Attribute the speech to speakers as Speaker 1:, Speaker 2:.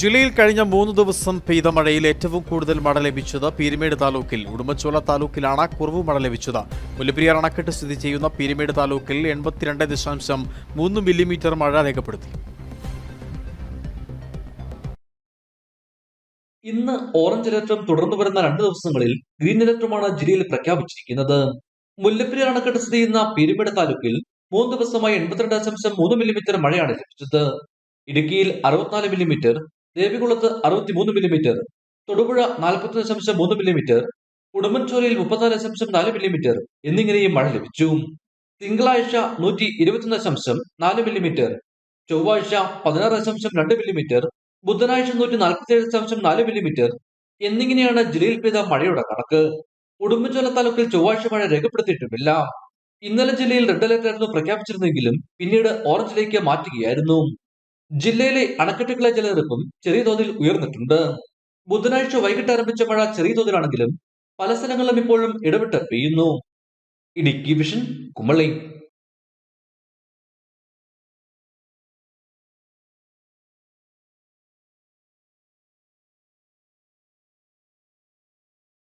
Speaker 1: ജില്ലയിൽ കഴിഞ്ഞ മൂന്ന് ദിവസം പെയ്ത മഴയിൽ ഏറ്റവും കൂടുതൽ മഴ ലഭിച്ചത് പീരുമേട് താലൂക്കിൽ. ഉടുമ്പൻചോല താലൂക്കിലാണ് കുറവ് മഴ ലഭിച്ചത്. മുല്ലപ്പെരിയാർ അണക്കെട്ട് സ്ഥിതി ചെയ്യുന്ന പീരുമേട് താലൂക്കിൽ എൺപത്തിരണ്ട് ദശാംശം മൂന്ന് മില്ലിമീറ്റർ മഴ രേഖപ്പെടുത്തി.
Speaker 2: ഇന്ന് ഓറഞ്ച് അലർട്ടും തുടർന്നു വരുന്ന രണ്ട് ദിവസങ്ങളിൽ ഗ്രീൻ അലർട്ടുമാണ് ജില്ലയിൽ പ്രഖ്യാപിച്ചിരിക്കുന്നത്. മുല്ലപ്പെരിയാർ അണക്കെട്ട് സ്ഥിതി ചെയ്യുന്ന പീരുമേട് താലൂക്കിൽ മൂന്ന് ദിവസമായി എൺപത്തിരണ്ട് ദശാംശം മൂന്ന് മില്ലിമീറ്റർ മഴയാണ് ലഭിച്ചത്. ഇടുക്കിയിൽ അറുപത്തിനാല് മില്ലിമീറ്റർ ദേവികുളത്ത് അറുപത്തിമൂന്ന് മില്ലിമീറ്റർ തൊടുപുഴ നാൽപ്പത്തി ദശാംശം മൂന്ന് മില്ലിമീറ്റർ ഉടുമ്പൻചോലയിൽ മുപ്പത്തിനാല് ദശാംശം നാല് മില്ലിമീറ്റർ എന്നിങ്ങനെയും മഴ ലഭിച്ചു. തിങ്കളാഴ്ച നൂറ്റി ഇരുപത്തിയൊന്ന് ദശാംശം നാല് മില്ലിമീറ്റർ ചൊവ്വാഴ്ച പതിനാറ് ദശാംശം രണ്ട് മില്ലിമീറ്റർ ബുധനാഴ്ച നൂറ്റി നാൽപ്പത്തി ഏഴ് ദശാംശം നാല് മില്ലിമീറ്റർ എന്നിങ്ങനെയാണ് ജില്ലയിൽ പെയ്ത മഴയുടെ കണക്ക്. ഉടുമ്പൻചോല താലൂക്കിൽ ചൊവ്വാഴ്ച മഴ രേഖപ്പെടുത്തിയിട്ടുമില്ല. ഇന്നലെ ജില്ലയിൽ റെഡ് അലർട്ട് ആയിരുന്നു പ്രഖ്യാപിച്ചിരുന്നെങ്കിലും പിന്നീട് ഓറഞ്ചിലേക്ക് മാറ്റുകയായിരുന്നു. ജില്ലയിലെ അണക്കെട്ടുകളെ ജലനിരപ്പും ചെറിയ തോതിൽ ഉയർന്നിട്ടുണ്ട്. ബുധനാഴ്ച വൈകിട്ട് ആരംഭിച്ച മഴ ചെറിയ തോതിലാണെങ്കിലും പല സ്ഥലങ്ങളിലും ഇപ്പോഴും ഇടവിട്ട് പെയ്യുന്നു. ഇടുക്കി വിഷൻ കുമളി.